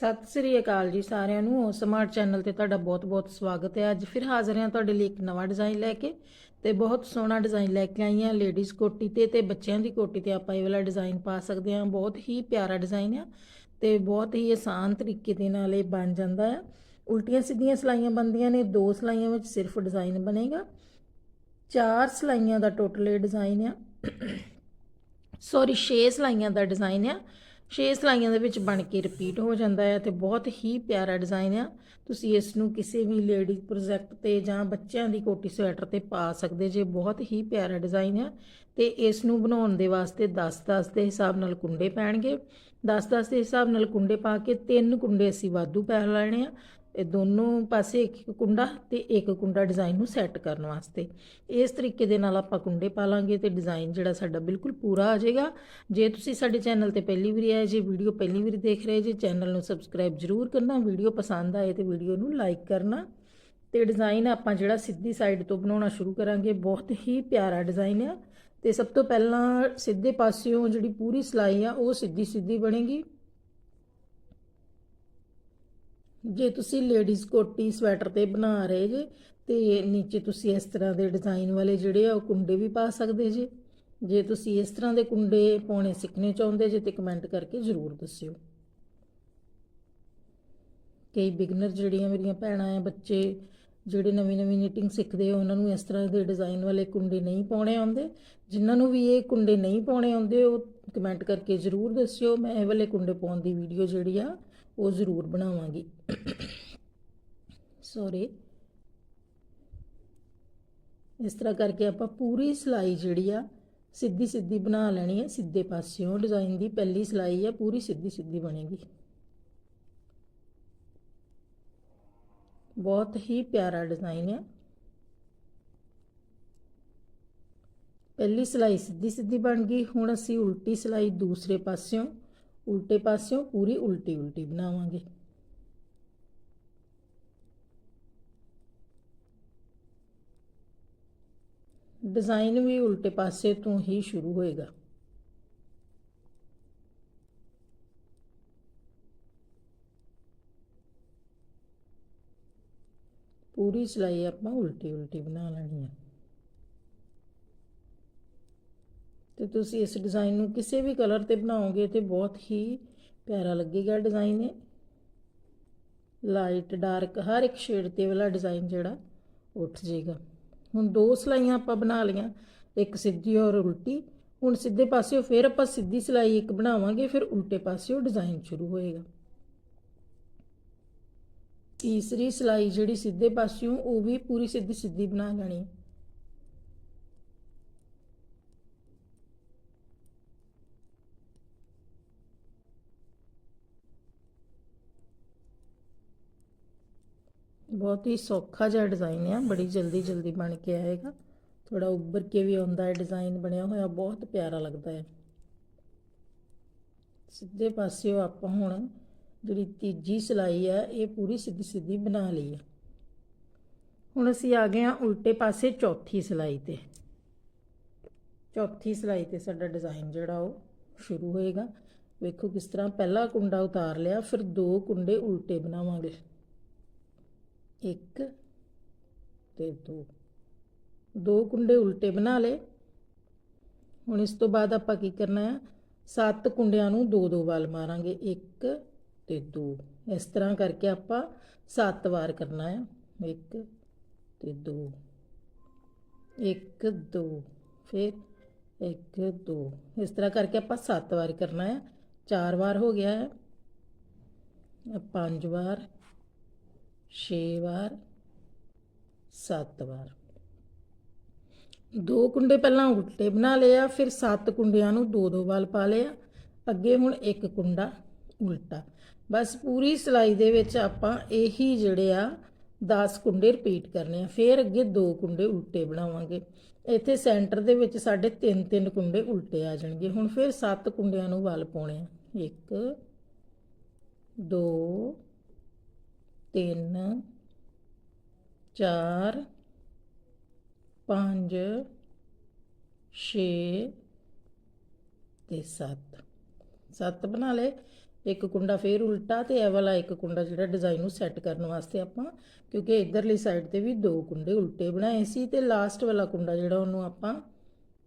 ਸਤਿ ਸ੍ਰੀ ਅਕਾਲ ਜੀ ਸਾਰਿਆਂ ਨੂੰ। ਸਮਾਰਟ ਚੈਨਲ ਤੇ ਤੁਹਾਡਾ ਬਹੁਤ-ਬਹੁਤ ਸਵਾਗਤ ਹੈ। ਅੱਜ ਫਿਰ ਹਾਜ਼ਰ ਹਾਂ ਤੁਹਾਡੇ ਲਈ ਇੱਕ ਨਵਾਂ ਡਿਜ਼ਾਈਨ ਲੈ ਕੇ ਤੇ ਬਹੁਤ ਸੋਹਣਾ ਡਿਜ਼ਾਈਨ ਲੈ ਕੇ ਆਈ ਹਾਂ। ਲੇਡੀਜ਼ ਕੋਟੀ ਤੇ ਤੇ ਬੱਚਿਆਂ ਦੀ ਕੋਟੀ ਤੇ ਆਪਾਂ ਇਹ ਵਾਲਾ ਡਿਜ਼ਾਈਨ ਪਾ ਸਕਦੇ ਹਾਂ। ਬਹੁਤ ਹੀ ਪਿਆਰਾ ਡਿਜ਼ਾਈਨ ਆ ਤੇ ਬਹੁਤ ਹੀ ਆਸਾਨ ਤਰੀਕੇ ਦੇ ਨਾਲ ਇਹ ਬਣ ਜਾਂਦਾ ਹੈ ਉਲਟੀਆਂ ਸਿੱਧੀਆਂ ਸਲਾਈਆਂ ਬਣਦੀਆਂ ਨੇ। ਦੋ ਸਲਾਈਆਂ ਵਿੱਚ ਸਿਰਫ ਡਿਜ਼ਾਈਨ ਬਣੇਗਾ। ਚਾਰ ਸਲਾਈਆਂ ਦਾ ਟੋਟਲ ਇਹ ਡਿਜ਼ਾਈਨ ਆ। ਸੌਰੀ 6 ਸਲਾਈਆਂ ਦਾ ਡਿਜ਼ਾਈਨ ਆ। 6 ਸਲਾਈਆਂ ਦੇ ਵਿੱਚ ਬਣ ਕੇ ਰਿਪੀਟ ਹੋ ਜਾਂਦਾ ਹੈ ਤੇ ਬਹੁਤ ਹੀ ਪਿਆਰਾ ਡਿਜ਼ਾਈਨ ਆ। ਤੁਸੀਂ ਇਸ ਨੂੰ ਕਿਸੇ ਵੀ ਲੇਡੀ ਪ੍ਰੋਜੈਕਟ ਤੇ ਜਾਂ ਬੱਚਿਆਂ ਦੀ ਕੋਟੀ ਸਵੈਟਰ ਤੇ ਪਾ ਸਕਦੇ ਜੇ, ਬਹੁਤ ਹੀ ਪਿਆਰਾ ਡਿਜ਼ਾਈਨ ਆ। ਤੇ ਇਸ ਨੂੰ ਬਣਾਉਣ ਦੇ ਵਾਸਤੇ 10-10 ਦੇ ਹਿਸਾਬ ਨਾਲ ਕੁੰਡੇ ਪੈਣਗੇ। 10-10 ਦੇ ਹਿਸਾਬ ਨਾਲ ਕੁੰਡੇ ਪਾ ਕੇ ਤਿੰਨ ਕੁੰਡੇ ਅਸੀਂ ਵਾਧੂ ਪੈ ਲੈਣੇ ਆ। ਇਹ ਦੋਨੋਂ ਪਾਸੇ ਇੱਕ ਇੱਕ ਕੁੰਡਾ ਤੇ ਇੱਕ ਕੁੰਡਾ ਡਿਜ਼ਾਈਨ ਨੂੰ ਸੈੱਟ ਕਰਨ ਵਾਸਤੇ। ਇਸ ਤਰੀਕੇ ਦੇ ਨਾਲ ਆਪਾਂ ਕੁੰਡੇ ਪਾ ਲਾਂਗੇ ਤੇ ਡਿਜ਼ਾਈਨ ਜਿਹੜਾ ਸਾਡਾ ਬਿਲਕੁਲ ਪੂਰਾ ਆ ਜਾਏਗਾ। ਜੇ ਤੁਸੀਂ ਸਾਡੇ ਚੈਨਲ ਤੇ ਪਹਿਲੀ ਵਾਰੀ ਆਏ, ਜੇ ਵੀਡੀਓ ਪਹਿਲੀ ਵਾਰੀ ਦੇਖ ਰਹੇ ਜੇ ਚੈਨਲ ਨੂੰ ਸਬਸਕ੍ਰਾਈਬ ਜ਼ਰੂਰ ਕਰਨਾ, ਵੀਡੀਓ ਪਸੰਦ ਆਏ ਤੇ ਵੀਡੀਓ ਨੂੰ ਲਾਈਕ ਕਰਨਾ। ਤੇ ਡਿਜ਼ਾਈਨ ਆਪਾਂ ਜਿਹੜਾ ਸਿੱਧੀ ਸਾਈਡ ਤੋਂ ਬਣਾਉਣਾ ਸ਼ੁਰੂ ਕਰਾਂਗੇ। ਬਹੁਤ ਹੀ ਪਿਆਰਾ ਡਿਜ਼ਾਈਨ ਆ। ਤੇ ਸਭ ਤੋਂ ਪਹਿਲਾਂ ਸਿੱਧੇ ਪਾਸਿਓਂ ਜਿਹੜੀ ਪੂਰੀ ਸਲਾਈ ਆ, ਉਹ ਸਿੱਧੀ ਸਿੱਧੀ ਬਣੇਗੀ। ਜੇ ਤੁਸੀਂ ਲੇਡੀਜ਼ ਕੋਟੀ ਸਵੈਟਰ ਤੇ ਬਣਾ ਰਹੇ ਜੇ, ਤੇ ਨੀਚੇ ਤੁਸੀਂ ਇਸ ਤਰ੍ਹਾਂ ਦੇ ਡਿਜ਼ਾਈਨ ਵਾਲੇ ਜਿਹੜੇ ਆ, ਉਹ ਕੁੰਡੇ ਵੀ ਪਾ ਸਕਦੇ ਜੇ। ਜੇ ਤੁਸੀਂ ਇਸ ਤਰ੍ਹਾਂ ਦੇ ਕੁੰਡੇ ਪਾਉਣੇ ਸਿੱਖਣੇ ਚਾਹੁੰਦੇ ਜੇ, ਤੇ ਕਮੈਂਟ ਕਰਕੇ ਜ਼ਰੂਰ ਦੱਸਿਓ। ਕਈ ਬਿਗਨਰ ਜਿਹੜੀਆਂ ਮੇਰੀਆਂ ਭੈਣਾਂ ਆ, ਬੱਚੇ ਜਿਹੜੇ ਨਵੀਂ ਨਵੀਂ ਨੀਟਿੰਗ ਸਿੱਖਦੇ ਆ, ਉਹਨਾਂ ਨੂੰ ਇਸ ਤਰ੍ਹਾਂ ਦੇ ਡਿਜ਼ਾਈਨ ਵਾਲੇ ਕੁੰਡੇ ਨਹੀਂ ਪਾਉਣੇ ਆਉਂਦੇ। ਜਿਨ੍ਹਾਂ ਨੂੰ ਵੀ ਇਹ ਕੁੰਡੇ ਨਹੀਂ ਪਾਉਣੇ ਆਉਂਦੇ, ਉਹ ਕਮੈਂਟ ਕਰਕੇ ਜ਼ਰੂਰ ਦੱਸਿਓ। ਮੈਂ ਇਹ ਵਾਲੇ ਕੁੰਡੇ ਪਾਉਣ ਦੀ ਵੀਡੀਓ ਜਿਹੜੀ ਆ, ਉਹ ਜ਼ਰੂਰ ਬਣਾਵਾਂਗੀ। ਸੌਰੀ ਇਸ ਤਰ੍ਹਾਂ ਕਰਕੇ ਆਪਾਂ ਪੂਰੀ ਸਲਾਈ ਜਿਹੜੀ ਆ, ਸਿੱਧੀ ਸਿੱਧੀ ਬਣਾ ਲੈਣੀ ਹੈ ਸਿੱਧੇ ਪਾਸਿਓਂ ਡਿਜ਼ਾਈਨ ਦੀ ਪਹਿਲੀ ਸਲਾਈ ਆ, ਪੂਰੀ ਸਿੱਧੀ ਸਿੱਧੀ ਬਣੇਗੀ। ਬਹੁਤ ਹੀ ਪਿਆਰਾ ਡਿਜ਼ਾਈਨ ਹੈ। ਪਹਿਲੀ ਸਿਲਾਈ ਸਿੱਧੀ ਸਿੱਧੀ ਬਣ ਗਈ, ਹੁਣ ਅਸੀਂ ਉਲਟੀ ਸਿਲਾਈ ਦੂਸਰੇ ਪਾਸਿਓਂ, ਉਲਟੇ ਪਾਸਿਓਂ ਪੂਰੀ ਉਲਟੀ ਉਲਟੀ ਬਣਾਵਾਂਗੇ। ਡਿਜ਼ਾਈਨ ਵੀ ਉਲਟੇ ਪਾਸੇ ਤੋਂ ਹੀ ਸ਼ੁਰੂ ਹੋਏਗਾ। ਪੂਰੀ ਸਿਲਾਈ ਆਪਾਂ ਉਲਟੀ ਉਲਟੀ ਬਣਾ ਲੈਣੀ ਹੈ ਤੇ ਤੁਸੀਂ ਇਸ ਡਿਜ਼ਾਈਨ ਨੂੰ ਕਿਸੇ ਵੀ ਕਲਰ ਤੇ ਬਣਾਓਗੇ ਤੇ ਬਹੁਤ ਹੀ ਪਿਆਰਾ ਲੱਗੇਗਾ ਡਿਜ਼ਾਈਨ ਇਹ। ਲਾਈਟ ਡਾਰਕ ਹਰ ਇੱਕ ਸ਼ੇਡ ਤੇ ਵਾਲਾ ਡਿਜ਼ਾਈਨ ਜਿਹੜਾ ਉੱਠ ਜਾਏਗਾ। ਹੁਣ ਦੋ ਸਲਾਈਆਂ ਆਪਾਂ ਬਣਾ ਲਈਆਂ, ਇੱਕ ਸਿੱਧੀ ਔਰ ਉਲਟੀ। ਹੁਣ ਸਿੱਧੇ ਪਾਸਿਓ ਫਿਰ ਆਪਾਂ ਸਿੱਧੀ ਸਲਾਈ ਇੱਕ ਬਣਾਵਾਂਗੇ, ਫਿਰ ਉਲਟੇ ਪਾਸਿਓ ਡਿਜ਼ਾਈਨ ਸ਼ੁਰੂ ਹੋਏਗਾ। ਤੀਸਰੀ ਸਲਾਈ ਜਿਹੜੀ ਸਿੱਧੇ ਪਾਸਿਓਂ, ਉਹ ਵੀ ਪੂਰੀ ਸਿੱਧੀ ਸਿੱਧੀ ਬਣਾ ਲੈਣੀ। ਬਹੁਤ ਹੀ ਸੌਖਾ ਜਿਹਾ ਡਿਜ਼ਾਈਨ ਹੈ ਬੜੀ ਜਲਦੀ ਜਲਦੀ ਬਣ ਕੇ ਆਏਗਾ। ਥੋੜਾ ਉੱਭਰ ਕੇ ਵੀ ਆਉਂਦਾ ਹੈ ਡਿਜ਼ਾਈਨ ਬਣਿਆ ਹੋਇਆ, ਬਹੁਤ ਪਿਆਰਾ ਲੱਗਦਾ ਹੈ। ਸਿੱਧੇ ਪਾਸਿਓਂ ਆਪਾਂ ਹੁਣ ਜਿਹੜੀ ਤੀਜੀ ਸਲਾਈ ਹੈ ਇਹ ਪੂਰੀ ਸਿੱਧੀ ਸਿੱਧੀ ਬਣਾ ਲਈ ਹੈ ਹੁਣ ਅਸੀਂ ਆ ਗਏ ਹਾਂ ਉਲਟੇ ਪਾਸੇ ਚੌਥੀ ਸਲਾਈ ਤੇ। ਚੌਥੀ ਸਲਾਈ ਤੇ ਸਾਡਾ ਡਿਜ਼ਾਈਨ ਜਿਹੜਾ ਉਹ ਸ਼ੁਰੂ ਹੋਏਗਾ। ਵੇਖੋ ਕਿਸ ਤਰ੍ਹਾਂ ਪਹਿਲਾ ਕੁੰਡਾ ਉਤਾਰ ਲਿਆ, ਫਿਰ ਦੋ ਕੁੰਡੇ ਉਲਟੇ ਬਣਾਵਾਂਗੇ। ਇੱਕ ਤੇ ਦੋ। ਦੋ ਕੁੰਡੇ ਉਲਟੇ ਬਣਾ ਲਏ। ਹੁਣ ਇਸ ਤੋਂ ਬਾਅਦ ਆਪਾਂ ਕੀ ਕਰਨਾ ਹੈ ਸੱਤ ਕੁੰਡਿਆਂ ਨੂੰ ਦੋ ਦੋ ਵਾਲ ਮਾਰਾਂਗੇ। ਇੱਕ ਤੇ ਦੋ ਇਸ ਤਰ੍ਹਾਂ ਕਰਕੇ ਆਪਾਂ ਸੱਤ ਵਾਰ ਕਰਨਾ ਹੈ ਇੱਕ ਤੇ ਦੋ ਇੱਕ, ਦੋ। ਫਿਰ ਇੱਕ, ਦੋ। ਇਸ ਤਰ੍ਹਾਂ ਕਰਕੇ ਆਪਾਂ ਸੱਤ ਵਾਰ ਕਰਨਾ ਹੈ ਚਾਰ ਵਾਰ ਹੋ ਗਿਆ ਹੈ ਪੰਜ ਵਾਰ 6 ਵਾਰ 7 ਵਾਰ। ਦੋ ਕੁੰਡੇ ਪਹਿਲਾਂ ਉਲਟੇ ਬਣਾ ਲਿਆ ਫਿਰ ਸੱਤ ਕੁੰਡਿਆਂ ਨੂੰ ਦੋ ਦੋ ਵਾਲ ਪਾ ਲਿਆ ਅੱਗੇ ਹੁਣ ਇੱਕ ਕੁੰਡਾ। ਉਲਟਾ। ਬਸ ਪੂਰੀ ਸਲਾਈ ਦੇ ਵਿੱਚ ਆਪਾਂ ਇਹੀ ਜਿਹੜੇ ਆ 10 ਕੁੰਡੇ ਰਿਪੀਟ ਕਰਨੇ ਆ। ਫਿਰ ਅੱਗੇ ਦੋ ਕੁੰਡੇ ਉਲਟੇ ਬਣਾਵਾਂਗੇ। ਇੱਥੇ ਸੈਂਟਰ ਦੇ ਵਿੱਚ ਸਾਡੇ ਤਿੰਨ ਤਿੰਨ ਕੁੰਡੇ ਉਲਟੇ ਆ ਜਾਣਗੇ। ਹੁਣ ਫਿਰ ਸੱਤ ਕੁੰਡਿਆਂ ਨੂੰ ਵਾਲ ਪਾਉਣੇ ਆ। 1 2 ਤਿੰਨ, ਚਾਰ, ਪੰਜ, ਛੇ ਤੇ ਸੱਤ। ਸੱਤ ਬਣਾ ਲਏ। ਇੱਕ ਕੁੰਡਾ ਫੇਰ ਉਲਟਾ ਤੇ ਇਹ ਵਾਲਾ ਇੱਕ ਕੁੰਡਾ ਜਿਹੜਾ ਡਿਜ਼ਾਈਨ ਨੂੰ ਸੈੱਟ ਕਰਨ ਵਾਸਤੇ ਆਪਾਂ, ਕਿਉਂਕਿ ਇਧਰਲੀ ਸਾਈਡ ਤੇ ਵੀ ਦੋ ਕੁੰਡੇ ਉਲਟੇ ਬਣਾਏ ਸੀ ਤੇ ਲਾਸਟ ਵਾਲਾ ਕੁੰਡਾ ਜਿਹੜਾ ਉਹਨੂੰ ਆਪਾਂ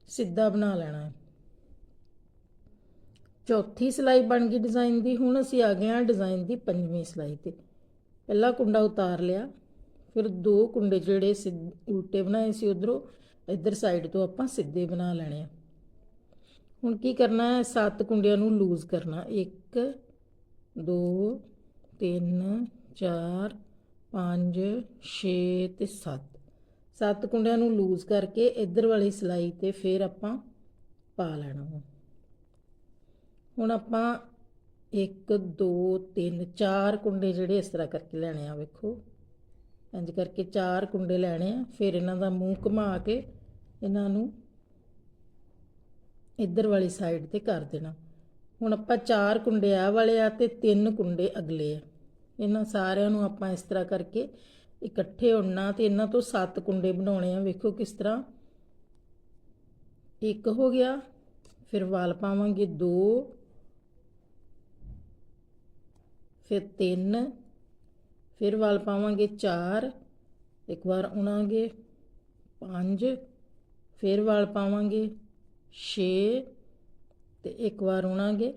ਸਿੱਧਾ ਬਣਾ ਲੈਣਾ ਹੈ। ਚੌਥੀ ਸਿਲਾਈ ਬਣ ਗਈ ਡਿਜ਼ਾਈਨ ਦੀ, ਹੁਣ ਅਸੀਂ ਆ ਗਏ ਹਾਂ ਡਿਜ਼ਾਈਨ ਦੀ ਪੰਜਵੀਂ ਸਿਲਾਈ ਤੇ। ਪਹਿਲਾ ਕੁੰਡਾ ਉਤਾਰ ਲਿਆ, ਫਿਰ ਦੋ ਕੁੰਡੇ ਜਿਹੜੇ ਸਿੱਧ- ਉਲਟੇ ਬਣਾਏ ਸੀ ਉਧਰੋਂ, ਇੱਧਰ ਸਾਈਡ ਤੋਂ ਆਪਾਂ ਸਿੱਧੇ ਬਣਾ ਲੈਣੇ ਆ। ਹੁਣ ਕੀ ਕਰਨਾ ਹੈ, ਸੱਤ ਕੁੰਡਿਆਂ ਨੂੰ ਲੂਜ਼ ਕਰਨਾ 1 2 3 4 5 6 ਤੇ 7 ਸੱਤ ਕੁੰਡਿਆਂ ਨੂੰ ਲੂਜ਼ ਕਰਕੇ ਇੱਧਰ ਵਾਲੀ ਸਿਲਾਈ ਤੇ ਫਿਰ ਆਪਾਂ ਪਾ ਲੈਣਾ ਵਾ। ਹੁਣ ਆਪਾਂ 1 2 3 4 ਕੁੰਡੇ ਜਿਹੜੇ ਇਸ ਤਰ੍ਹਾਂ ਕਰਕੇ ਲੈਣੇ ਆ ਵੇਖੋ। ਇੰਜ ਕਰਕੇ ਚਾਰ ਕੁੰਡੇ ਲੈਣੇ ਆ, ਫਿਰ ਇਹਨਾਂ ਦਾ ਮੂੰਹ ਘੁਮਾ ਕੇ ਇਹਨਾਂ ਨੂੰ ਇੱਧਰ ਵਾਲੀ ਸਾਈਡ ਤੇ ਕਰ ਦੇਣਾ। ਹੁਣ ਆਪਾਂ ਚਾਰ ਕੁੰਡੇ ਆ ਵਾਲੇ ਆ ਤੇ ਤਿੰਨ ਕੁੰਡੇ ਅਗਲੇ ਆ। ਇਹਨਾਂ ਸਾਰਿਆਂ ਨੂੰ ਆਪਾਂ ਇਸ ਤਰ੍ਹਾਂ ਕਰਕੇ ਇਕੱਠੇ ਹੋਣਾ ਤੇ ਇਹਨਾਂ ਤੋਂ ਸੱਤ ਕੁੰਡੇ ਬਣਾਉਣੇ ਆ। ਵੇਖੋ ਕਿਸ ਤਰ੍ਹਾਂ। ਇੱਕ ਹੋ ਗਿਆ, ਫਿਰ ਵਾਲ ਪਾਵਾਂਗੇ ਦੋ, ਫਿਰ ਤਿੰਨ, ਫਿਰ ਵਾਲ ਪਾਵਾਂਗੇ 4 ਇੱਕ ਵਾਰ ਉਣਾਂਗੇ 5 ਫਿਰ ਵਾਲ ਪਾਵਾਂਗੇ 6 ਤੇ ਇੱਕ ਵਾਰ ਉਣਾਂਗੇ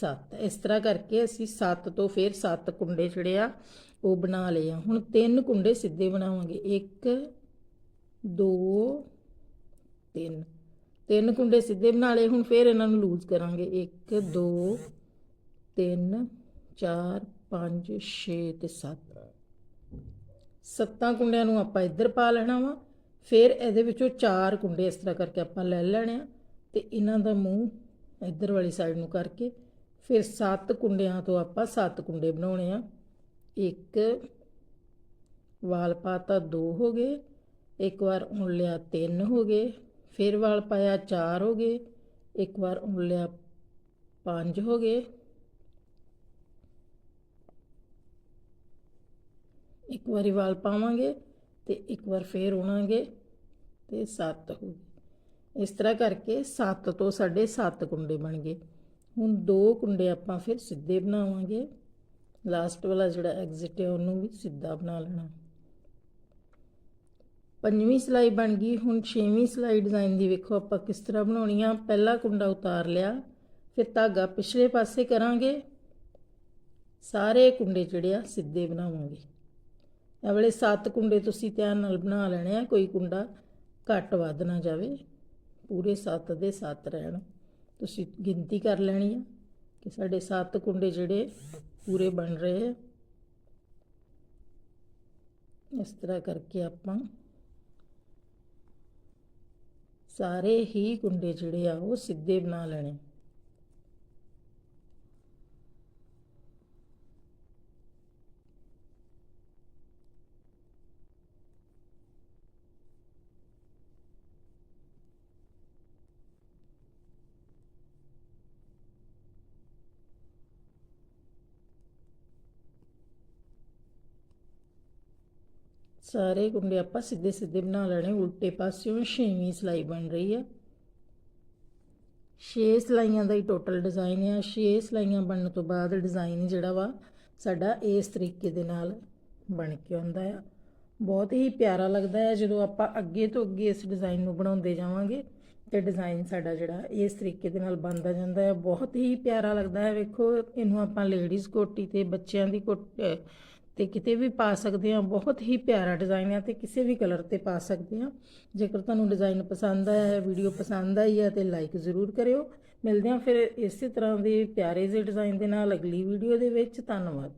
7 ਇਸ ਤਰ੍ਹਾਂ ਕਰਕੇ ਅਸੀਂ 7 ਤੋਂ ਫਿਰ 7 ਕੁੰਡੇ ਜਿਹੜੇ ਆ, ਉਹ ਬਣਾ ਲਏ ਆ। ਹੁਣ ਤਿੰਨ ਕੁੰਡੇ ਸਿੱਧੇ ਬਣਾਵਾਂਗੇ। 1 2 3 ਤਿੰਨ ਕੁੰਡੇ ਸਿੱਧੇ ਬਣਾ ਲਏ। ਹੁਣ ਫਿਰ ਇਹਨਾਂ ਨੂੰ ਲੂਜ਼ ਕਰਾਂਗੇ। 1 2 3 4 5 6 ਤੇ 7 ਸੱਤਾਂ ਕੁੰਡਿਆਂ ਨੂੰ ਆਪਾਂ ਇੱਧਰ ਪਾ ਲੈਣਾ ਵਾ। ਫਿਰ ਇਹਦੇ ਵਿੱਚੋਂ ਚਾਰ ਕੁੰਡੇ ਇਸ ਤਰ੍ਹਾਂ ਕਰਕੇ ਆਪਾਂ ਲੈ ਲੈਣੇ ਆ। ਤੇ ਇਹਨਾਂ ਦਾ ਮੂੰਹ ਇੱਧਰ ਵਾਲੀ ਸਾਈਡ ਨੂੰ ਕਰਕੇ ਫਿਰ ਸੱਤ ਕੁੰਡਿਆਂ ਤੋਂ ਆਪਾਂ ਸੱਤ ਕੁੰਡੇ ਬਣਾਉਣੇ ਆ। ਇੱਕ ਵਾਲ ਪਾਤਾ ਦੋ ਹੋ ਗਏ, ਇੱਕ ਵਾਰ ਉਣ ਲਿਆ ਤਿੰਨ ਹੋ ਗਏ, ਫਿਰ ਵਾਲ ਪਾਇਆ ਚਾਰ ਹੋ ਗਏ, ਇੱਕ ਵਾਰ ਉਣ ਲਿਆ ਪੰਜ ਹੋ ਗਏ। ਇੱਕ ਵਾਰੀ ਵਾਲ ਪਾਵਾਂਗੇ ਤੇ ਇੱਕ ਵਾਰ ਫੇਰ ਉਣਾਂਗੇ ਤੇ 7 ਹੋ ਗਏ। ਇਸ ਤਰ੍ਹਾਂ ਕਰਕੇ 7 ਤੋਂ ਸਾਡੇ 7 ਕੁੰਡੇ ਬਣ ਗਏ। ਹੁਣ ਦੋ ਕੁੰਡੇ ਆਪਾਂ ਫਿਰ ਸਿੱਧੇ ਬਣਾਵਾਂਗੇ। ਲਾਸਟ ਵਾਲਾ ਜਿਹੜਾ ਐਗਜ਼ਿਟ ਹੈ, ਉਹਨੂੰ ਵੀ ਸਿੱਧਾ ਬਣਾ ਲੈਣਾ। ਪੰਜਵੀਂ ਸਿਲਾਈ ਬਣ ਗਈ। ਹੁਣ ਛੇਵੀਂ ਸਿਲਾਈ ਡਿਜ਼ਾਈਨ ਦੀ ਵੇਖੋ ਆਪਾਂ ਕਿਸ ਤਰ੍ਹਾਂ ਬਣਾਉਣੀ ਆ। ਪਹਿਲਾ ਕੁੰਡਾ ਉਤਾਰ ਲਿਆ। ਫਿਰ ਧਾਗਾ ਪਿਛਲੇ ਪਾਸੇ ਕਰਾਂਗੇ। ਸਾਰੇ ਕੁੰਡੇ ਜਿਹੜੇ ਆ, ਸਿੱਧੇ ਬਣਾਵਾਂਗੇ। ਇਹ ਵਾਲੇ 7 ਕੁੰਡੇ ਤੁਸੀਂ ਧਿਆਨ ਨਾਲ ਬਣਾ ਲੈਣੇ ਆ। ਕੋਈ ਕੁੰਡਾ ਘੱਟ ਵੱਧ ਨਾ ਜਾਵੇ। ਪੂਰੇ 7 ਦੇ 7 ਰਹਿਣ। ਤੁਸੀਂ ਗਿਣਤੀ ਕਰ ਲੈਣੀ ਆ ਕਿ ਸਾਡੇ 7 ਕੁੰਡੇ ਜਿਹੜੇ ਪੂਰੇ ਬਣ ਰਹੇ ਹੈ ਇਸ ਤਰ੍ਹਾਂ ਕਰਕੇ ਆਪਾਂ ਸਾਰੇ ਹੀ ਕੁੰਡੇ ਜਿਹੜੇ ਆ ਉਹ ਸਿੱਧੇ ਬਣਾ ਲੈਣੇ। ਸਾਰੇ ਕੁੰਡੇ ਆਪਾਂ ਸਿੱਧੇ ਸਿੱਧੇ ਬਣਾ ਲੈਣੇ, ਉਲਟੇ ਪਾਸਿਓਂ ਛੇਵੀਂ ਸਿਲਾਈ ਬਣ ਰਹੀ ਆ 6 ਸਿਲਾਈਆਂ ਦਾ ਹੀ ਟੋਟਲ ਡਿਜ਼ਾਈਨ ਆ 6 ਸਿਲਾਈਆਂ ਬਣਨ ਤੋਂ ਬਾਅਦ ਡਿਜ਼ਾਈਨ ਜਿਹੜਾ ਵਾ ਸਾਡਾ ਇਸ ਤਰੀਕੇ ਦੇ ਨਾਲ ਬਣ ਕੇ ਆਉਂਦਾ ਆ। ਬਹੁਤ ਹੀ ਪਿਆਰਾ ਲੱਗਦਾ ਹੈ। ਜਦੋਂ ਆਪਾਂ ਅੱਗੇ ਤੋਂ ਅੱਗੇ ਇਸ ਡਿਜ਼ਾਈਨ ਨੂੰ ਬਣਾਉਂਦੇ ਜਾਵਾਂਗੇ ਤੇ ਡਿਜ਼ਾਈਨ ਸਾਡਾ ਜਿਹੜਾ ਇਸ ਤਰੀਕੇ ਦੇ ਨਾਲ ਬਣਦਾ ਜਾਂਦਾ ਹੈ। ਬਹੁਤ ਹੀ ਪਿਆਰਾ ਲੱਗਦਾ ਹੈ। ਵੇਖੋ, ਇਹਨੂੰ ਆਪਾਂ ਲੇਡੀਜ਼ ਕੋਟੀ ਤੇ ਬੱਚਿਆਂ ਦੀ ਕੋਟ ਤੇ ਕਿਤੇ ਵੀ ਪਾ ਸਕਦੇ ਆ ਬਹੁਤ ਹੀ ਪਿਆਰਾ ਡਿਜ਼ਾਈਨ ਆ ਤੇ ਕਿਸੇ ਵੀ ਕਲਰ ਤੇ ਪਾ ਸਕਦੇ ਆ ਜੇਕਰ ਤੁਹਾਨੂੰ ਡਿਜ਼ਾਈਨ ਪਸੰਦ ਆਇਆ ਹੈ ਵੀਡੀਓ ਪਸੰਦ ਆਈ ਹੈ ਤੇ ਲਾਈਕ ਜ਼ਰੂਰ ਕਰਿਓ। ਮਿਲਦੇ ਆ ਫਿਰ ਇਸੇ ਤਰ੍ਹਾਂ ਦੇ ਪਿਆਰੇ ਜਿਹੇ ਡਿਜ਼ਾਈਨ ਦੇ ਨਾਲ ਅਗਲੀ ਵੀਡੀਓ ਦੇ ਵਿੱਚ। ਧੰਨਵਾਦ।